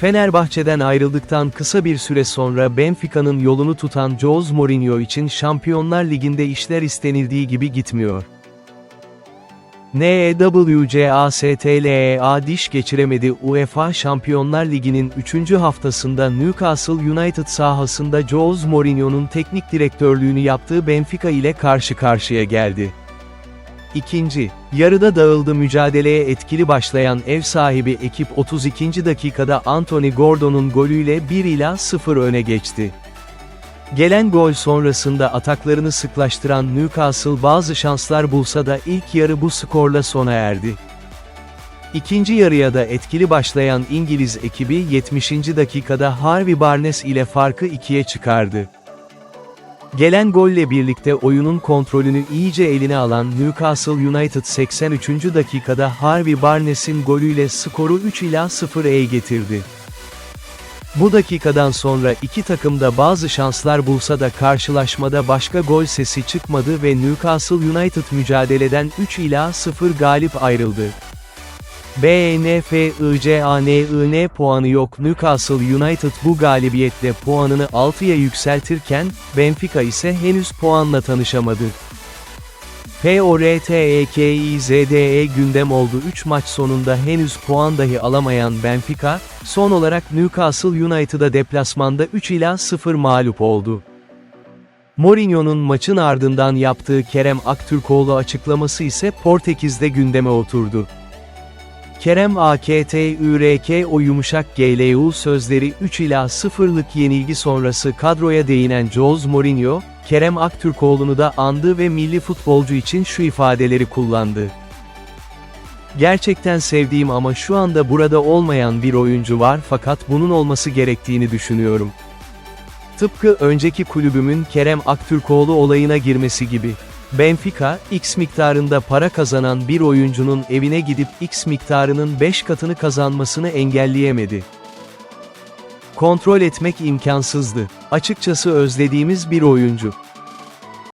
Fenerbahçe'den ayrıldıktan kısa bir süre sonra Benfica'nın yolunu tutan Jose Mourinho için Şampiyonlar Ligi'nde işler istenildiği gibi gitmiyor. E NEWCASTLEA diş geçiremedi UEFA Şampiyonlar Ligi'nin 3. haftasında Newcastle United sahasında Jose Mourinho'nun teknik direktörlüğünü yaptığı Benfica ile karşı karşıya geldi. İkinci, yarıda dağıldı mücadeleye etkili başlayan ev sahibi ekip 32. dakikada Anthony Gordon'un golüyle 1 ila 0 öne geçti. Gelen gol sonrasında ataklarını sıklaştıran Newcastle bazı şanslar bulsa da ilk yarı bu skorla sona erdi. İkinci yarıya da etkili başlayan İngiliz ekibi 70. dakikada Harvey Barnes ile farkı ikiye çıkardı. Gelen golle birlikte oyunun kontrolünü iyice eline alan Newcastle United 83. dakikada Harvey Barnes'in golüyle skoru 3 ila 0'e getirdi. Bu dakikadan sonra iki takım da bazı şanslar bulsa da karşılaşmada başka gol sesi çıkmadı ve Newcastle United mücadeleden 3 ila 0 galip ayrıldı. BNFICANIN puanı yok Newcastle United bu galibiyetle puanını 6'ya yükseltirken, Benfica ise henüz puanla tanışamadı. PORTEKIZDE gündem oldu 3 maç sonunda henüz puan dahi alamayan Benfica, son olarak Newcastle United'a deplasmanda 3 ila 0 mağlup oldu. Mourinho'nun maçın ardından yaptığı Kerem Aktürkoğlu açıklaması ise Portekiz'de gündeme oturdu. Kerem AKTÜRK o yumuşak GLU sözleri 3 ila 0'lık yenilgi sonrası kadroya değinen Jose Mourinho, Kerem Aktürkoğlu'nu da andı ve milli futbolcu için şu ifadeleri kullandı. Gerçekten sevdiğim ama şu anda burada olmayan bir oyuncu var fakat bunun olması gerektiğini düşünüyorum. Tıpkı önceki kulübümün Kerem Aktürkoğlu olayına girmesi gibi. Benfica, X miktarında para kazanan bir oyuncunun evine gidip X miktarının 5 katını kazanmasını engelleyemedi. Kontrol etmek imkansızdı. Açıkçası özlediğimiz bir oyuncu.